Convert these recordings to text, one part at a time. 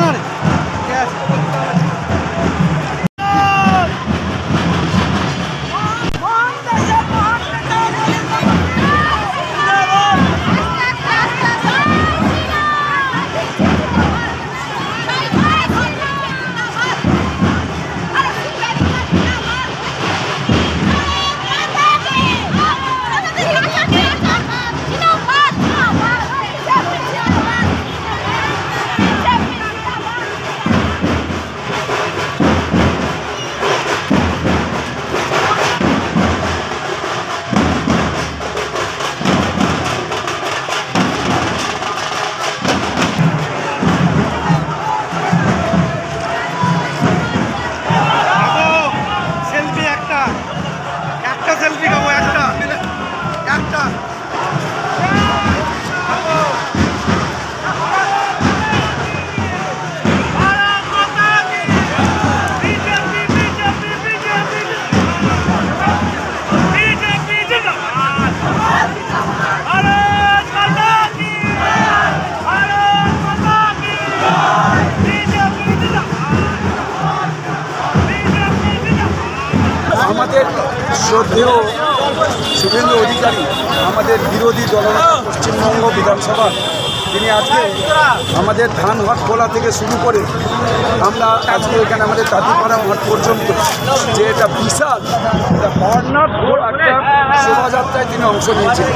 না শ্রদ্ধেয় শুভেন্দু অধিকারী, আমাদের বিরোধী দলনেতা পশ্চিমবঙ্গ বিধানসভা। তিনি আজকে আমাদের ধান ধানহাট খোলা থেকে শুরু করে আমরা আজকে এখানে আমাদের তাঁতিপাড়া মাঠ পর্যন্ত যে এটা বিশাল একটা শোভাযাত্রায় তিনি অংশ নিয়েছেন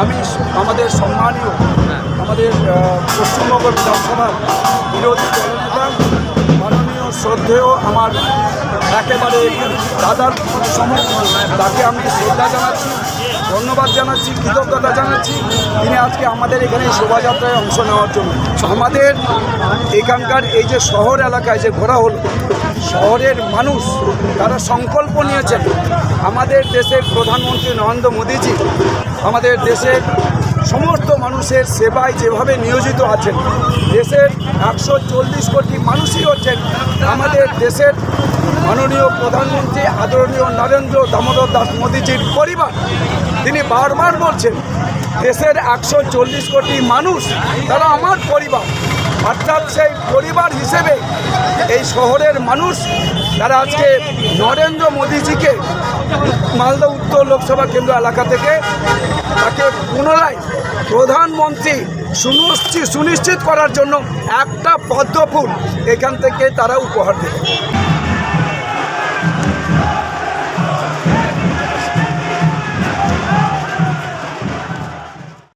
আমি আমাদের সম্মানীয় আমাদের পশ্চিমবঙ্গ বিধানসভার বিরোধী দলনেতা শ্রদ্ধেয় আমার একেবারে দাদার তাকে আমি শ্রদ্ধা জানাচ্ছি, ধন্যবাদ জানাচ্ছি, কৃতজ্ঞতা জানাচ্ছি। তিনি আজকে আমাদের এখানে শোভাযাত্রায় অংশ নেওয়ার জন্য। আমাদের এখানকার এই যে শহর এলাকায় যে ঘোরা হলো, শহরের মানুষ তারা সংকল্প নিয়েছেন। আমাদের দেশের প্রধানমন্ত্রী নরেন্দ্র মোদীজি, আমাদের দেশের সমস্ত মানুষের সেবায় যেভাবে নিয়োজিত আছেন, দেশের একশো চল্লিশ কোটি মানুষই হচ্ছেন, আমাদের দেশের মাননীয় প্রধানমন্ত্রী আদরণীয় নরেন্দ্র দামোদর দাস মোদীজির পরিবার, তিনি বারবার বলছেন, দেশের একশো চল্লিশ কোটি মানুষ, তারা আমার পরিবার, অর্থাৎ সেই পরিবার হিসেবে এই শহরের মানুষ, তারা আজকে নরেন্দ্র মোদীজিকে মালদা উত্তর লোকসভা কেন্দ্র এলাকা থেকে তাকে পুনরায় প্রধানমন্ত্রী সুনিশ্চিত সুনিশ্চিত করার জন্য একটা পদ্মফুল এখান থেকে তারা উপহার দেবে।